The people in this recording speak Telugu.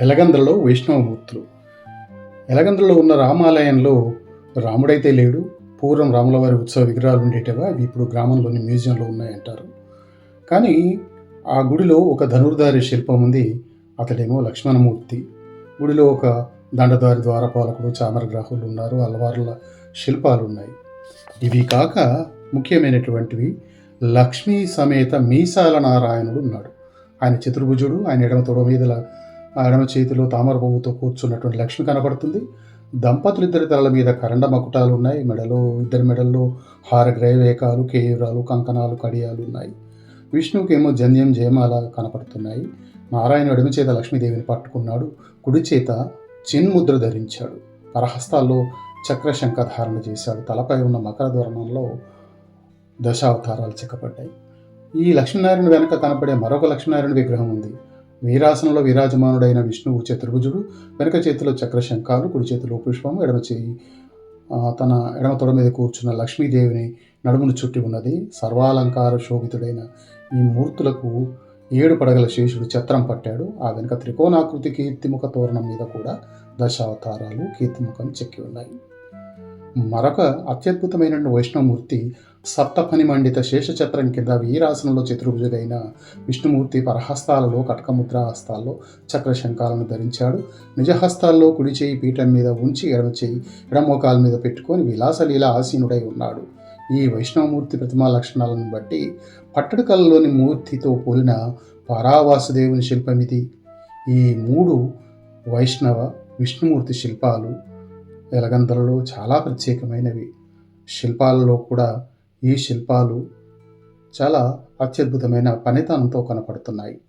ఎలగంద్రలో వైష్ణవమూర్తులు. ఎలగంద్రలో ఉన్న రామాలయంలో రాముడైతే లేడు పూర్వం రాములవారి ఉత్సవ విగ్రహాలు ఉండేటివా అవి ఇప్పుడు గ్రామంలోని మ్యూజియంలో ఉన్నాయంటారు. కానీ ఆ గుడిలో ఒక ధనుర్ధారి శిల్పం ఉంది అతడేమో లక్ష్మణమూర్తి. గుడిలో ఒక దండదారి ద్వారపాలకుడు చామరగ్రాహులు ఉన్నారు అలవార్ల శిల్పాలు ఉన్నాయి ఇవి కాక ముఖ్యమైనటువంటివి లక్ష్మీ సమేత మీసాల నారాయణుడు ఉన్నాడు. ఆయన చతుర్భుజుడు ఆయన ఎడమ తొడ మీద ఎడమ చేతిలో తామర పువ్వుతో కూర్చున్నటువంటి లక్ష్మి కనబడుతుంది దంపతులు ఇద్దరి తలల మీద కరండ మకుటాలు ఉన్నాయి. మెడలో ఇద్దరి మెడల్లో హార గ్రైవేకాలు కేయురాలు కంకణాలు కడియాలు ఉన్నాయి. విష్ణువుకేమో జన్యం జయమాల కనపడుతున్నాయి. నారాయణ ఎడమ చేత లక్ష్మీదేవిని పట్టుకున్నాడు. కుడి చేత చిన్ముద్ర ధరించాడు. పరహస్తాల్లో చక్రశంఖ ధారణ చేశాడు. తలపై ఉన్న మకర ధోరణంలో దశావతారాలు చిక్కబడ్డాయి. ఈ లక్ష్మీనారాయణ వెనక కనపడే మరొక లక్ష్మీనారాయణ విగ్రహం ఉంది. వీరాసనంలో విరాజమానుడైన విష్ణువు చతుర్భుజుడు వెనక చేతిలో చక్రశంఖాలు కుడి చేతిలో పుష్పము ఎడమ చేయి తన ఎడమ తొడ మీద కూర్చున్న లక్ష్మీదేవిని నడుమును చుట్టి ఉన్నది. సర్వాలంకార శోభితుడైన ఈ మూర్తులకు ఏడు పడగల శేషుడు ఛత్రం పట్టాడు. ఆ వెనుక త్రికోణాకృతి కీర్తిముఖ తోరణం మీద కూడా దశావతారాలు కీర్తిముఖం చెక్కి ఉన్నాయి. మరొక అత్యద్భుతమైన వైష్ణవమూర్తి సప్తఫని మండిత శేషచత్రం కింద వీరాసనంలో చతుర్భుజుడైన విష్ణుమూర్తి పరహస్తాలలో కటకముద్ర హస్తాల్లో చక్రశంఖాలను ధరించాడు. నిజహస్తాల్లో కుడి చేయి పీఠం మీద ఉంచి ఎడమ చేయి ఎడమోకాల మీద పెట్టుకొని విలాసలీల ఆసీనుడై ఉన్నాడు. ఈ వైష్ణవమూర్తి ప్రతిమా లక్షణాలను బట్టి పట్టడకల్లోని మూర్తితో పోలిన పరావాసుదేవుని శిల్పమిది ఈ మూడు వైష్ణవ విష్ణుమూర్తి శిల్పాలు ఎలగంతలలో చాలా ప్రత్యేకమైనవి. శిల్పాలలో కూడా ఈ శిల్పాలు చాలా అత్యద్భుతమైన పనితనంతో కనపడుతున్నాయి.